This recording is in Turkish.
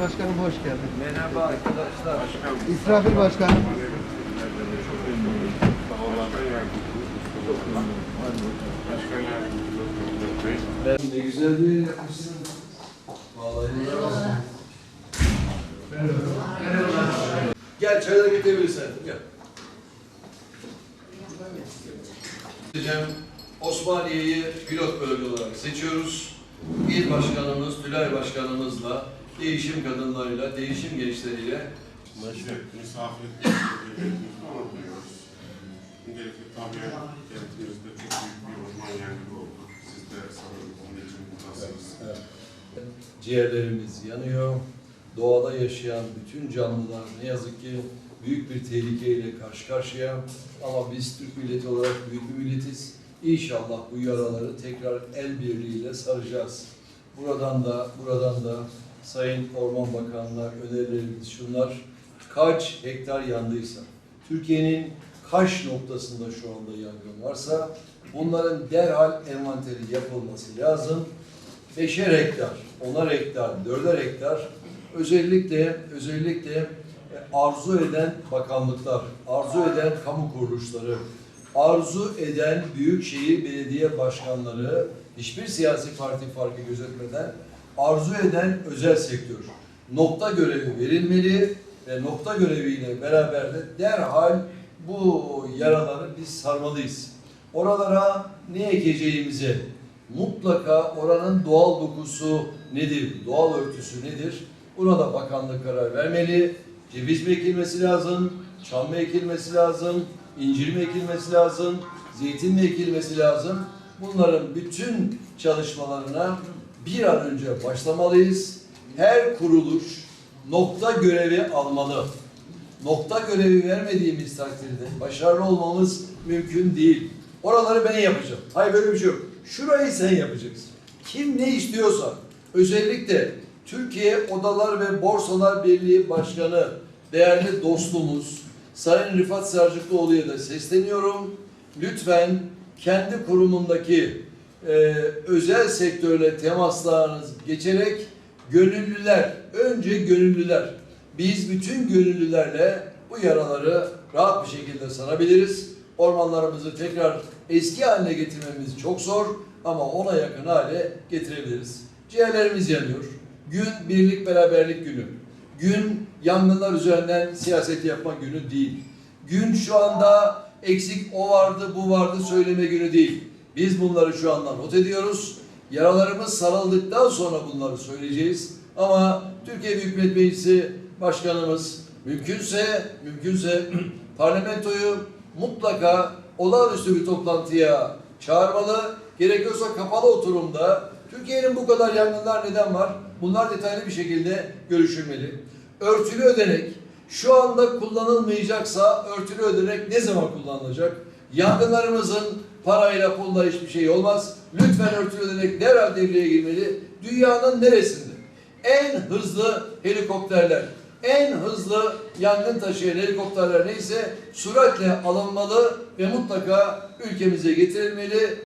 Başkanım hoş geldin. Merhaba arkadaşlar. İsrafil Başkanım. Ne güzel bir yapmışsın. Vallahi helal olsun. Gel çayları getirebilirsin. Gel. Diyeceğim, Osmaniye'yi pilot bölge olarak seçiyoruz. İl başkanımız, Tülay başkanımızla, değişim kadınlarıyla, değişim gençleriyle Evet, misafir onurluyoruz. Öncelikle tabii devletimizde çok büyük bir orman yangını oldu. Siz de sanırım onun için buradasınız. ciğerlerimiz yanıyor. Doğada yaşayan bütün canlılar ne yazık ki büyük bir tehlikeyle karşı karşıya. Ama biz Türk milleti olarak büyük bir milletiz. İnşallah bu yaraları tekrar el birliğiyle saracağız. Buradan da buradan da Sayın Orman Bakanı'na önerilerimiz şunlar. Kaç hektar yandıysa, Türkiye'nin kaç noktasında şu anda yangın varsa bunların derhal envanteri yapılması lazım beşer hektar, onar hektar, dörder hektar özellikle özellikle e, arzu eden bakanlıklar, arzu eden kamu kuruluşları, arzu eden büyükşehir belediye başkanları, hiçbir siyasi parti farkı gözetmeden arzu eden özel sektör nokta görevi verilmeli ve nokta göreviyle beraber de derhal bu yaraları biz sarmalıyız. Oralara ne ekeceğimize, mutlaka oranın doğal dokusu nedir, doğal örtüsü nedir? Buna da bakanlık karar vermeli. Ceviz mi ekilmesi lazım, çam mı ekilmesi lazım, incir mi ekilmesi lazım, zeytin mi ekilmesi lazım? Bunların bütün çalışmalarına bir an önce başlamalıyız. Her kuruluş nokta görevi almalı. Nokta görevi vermediğimiz takdirde başarılı olmamız mümkün değil. Oraları ben yapacağım. Hayır böyle bir şey yok. Şurayı sen yapacaksın. Kim ne istiyorsa özellikle Türkiye Odalar ve Borsalar Birliği Başkanı değerli dostumuz Sayın Rıfat Sarcıklıoğlu'ya da sesleniyorum. Lütfen kendi kurumundaki e, özel sektörle temaslarınız geçerek gönüllüler, önce gönüllüler. Biz bütün gönüllülerle bu yaraları rahat bir şekilde sarabiliriz. Ormanlarımızı tekrar eski haline getirmemiz çok zor ama ona yakın hale getirebiliriz. Ciğerlerimiz yanıyor. Gün birlik beraberlik günü. Gün yangınlar üzerinden siyaset yapma günü değil. Gün şu anda eksik o vardı bu vardı söyleme günü değil. Biz bunları şu anda not ediyoruz. Yaralarımız sarıldıktan sonra bunları söyleyeceğiz. Ama Türkiye Büyük Millet Meclisi Başkanımız mümkünse mümkünse parlamentoyu mutlaka olağanüstü bir toplantıya çağırmalı. Gerekiyorsa kapalı oturumda Türkiye'nin bu kadar yangınlar neden var? Bunlar detaylı bir şekilde görüşülmeli. Örtülü ödenek şu anda kullanılmayacaksa örtülü ödenek ne zaman kullanılacak? Yangınlarımızın parayla pulla hiçbir şey olmaz. Lütfen örtülü ödenek derhal devreye girmeli. Dünyanın neresinde? En hızlı helikopterler, en hızlı yangın taşıyan helikopterler neyse süratle alınmalı ve mutlaka ülkemize getirilmeli.